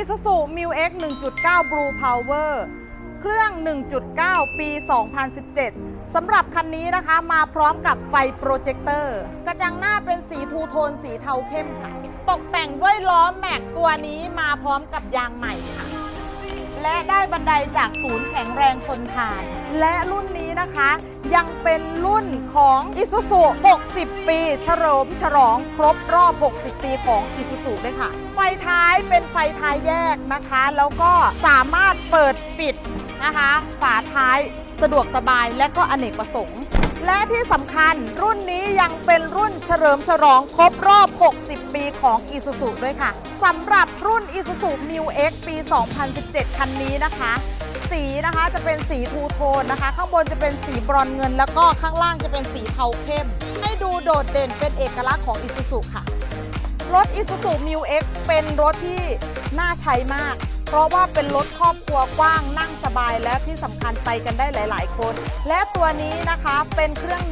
Isuzu m u X 1.9 Blue Power เครื่อง 1.9 ปี 2017 สำหรับคันนี้นะคะมาพร้อมกับไฟโปรเจคเตอร์ กระจังหน้าเป็นสีทูโทนสีเทาเข้มค่ะ ตกแต่งด้วยล้อแม็กตัวนี้มาพร้อมกับยางใหม่ค่ะ และได้บันไดจากศูนย์แข็งแรงทนทาน และรุ่นนี้นะคะ ยังเป็นรุ่นของ Isuzu 60 ปีเฉลิมฉลองครบรอบ 60 ปีของ Isuzu ด้วยค่ะ ไฟท้ายเป็นไฟท้ายแยกนะคะ แล้วก็สามารถเปิดปิดนะคะ ฝาท้ายสะดวกสบายและก็อเนกประสงค์ และที่สำคัญรุ่นนี้ยังเป็นรุ่นเฉลิมฉลองครบรอบ 60 ปีของ Isuzu ด้วยค่ะสำหรับรุ่น Isuzu New X ปี 2017 คันนี้นะคะ สีนะคะจะเป็นสีทูโทนนะคะ ข้างบนจะเป็นสีบรอนเงิน แล้วก็ข้างล่างจะเป็นสีเทาเข้ม ให้ดูโดดเด่นเป็นเอกลักษณ์ของ Isuzu ค่ะ รถ Isuzu Mu X เป็นรถที่น่าใช้มาก เพราะว่าเป็นรถครอบครัวกว้างนั่งสบายและที่สำคัญไปกันได้หลาย ๆ คน และตัวนี้นะคะเป็นเครื่อง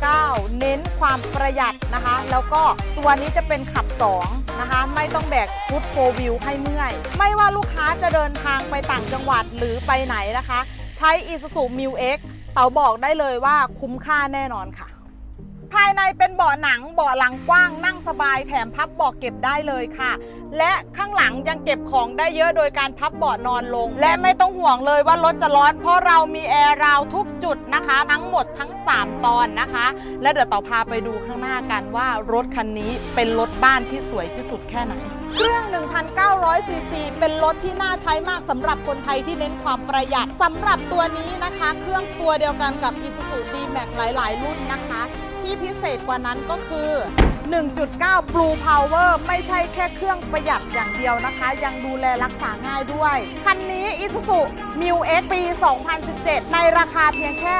1.9 เน้นความประหยัดนะคะ แล้วก็ตัวนี้จะเป็นขับ 2 นะคะ ไม่ต้องแบกชุดโฟวิวให้เมื่อย ไม่ว่าลูกค้าจะเดินทางไปต่างจังหวัดหรือไปไหนนะคะ ใช้ Isuzu Mu X เต๋าบอกได้เลยว่าคุ้มค่าแน่นอนค่ะ ภายในเป็นเบาะหนังเบาะหลังกว้างนั่งสบายแถมพับเบาะเก็บได้เลยค่ะ และข้างหลังยังเก็บของได้เยอะโดยการพับเบาะนอนลง และไม่ต้องห่วงเลยว่ารถจะร้อน เพราะเรามีแอร์ราวทุกจุดนะคะ ทั้งหมดทั้ง 3 ตอนนะคะ และเดี๋ยวต่อพาไปดูข้างหน้ากันว่ารถคันนี้เป็นรถบ้านที่สวยที่สุดแค่ไหนเครื่อง 1,900 ซีซี เป็นรถที่น่าใช้มากสำหรับคนไทยที่เน้นความประหยัดสำหรับตัวนี้นะคะ เครื่องตัวเดียวกันกับ Isuzu D-Max หลาย ๆ รุ่นนะคะ ที่พิเศษกว่านั้นก็คือ 1.9 Blue Power ไม่ใช่แค่เครื่องประหยัดอย่างเดียวนะคะ ยังดูแลรักษาง่ายด้วย คันนี้ Isuzu Mu X ปี 2017 ในราคาเพียงแค่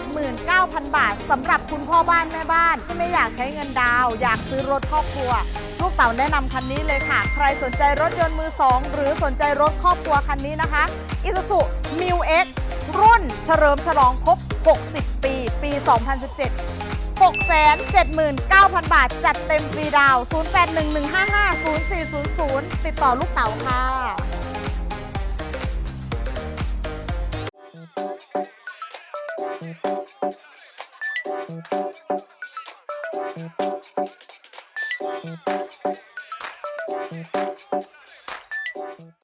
679,000 บาทสำหรับคุณพ่อบ้านแม่บ้านที่ไม่อยากใช้เงินดาว อยากซื้อรถครอบครัว ลูกเต๋าแนะนำคันนี้เลยค่ะ ใครสนใจรถยนต์มือ2หรือสนใจรถครอบครัวคันนี้นะคะ Isuzu Mu X รุ่น เฉลิมฉลองครบ 60 ปี ปี 2017 679,000 บาท จัดเต็มฟรีดาว 0811550400 ติดต่อลูกเต๋าค่ะ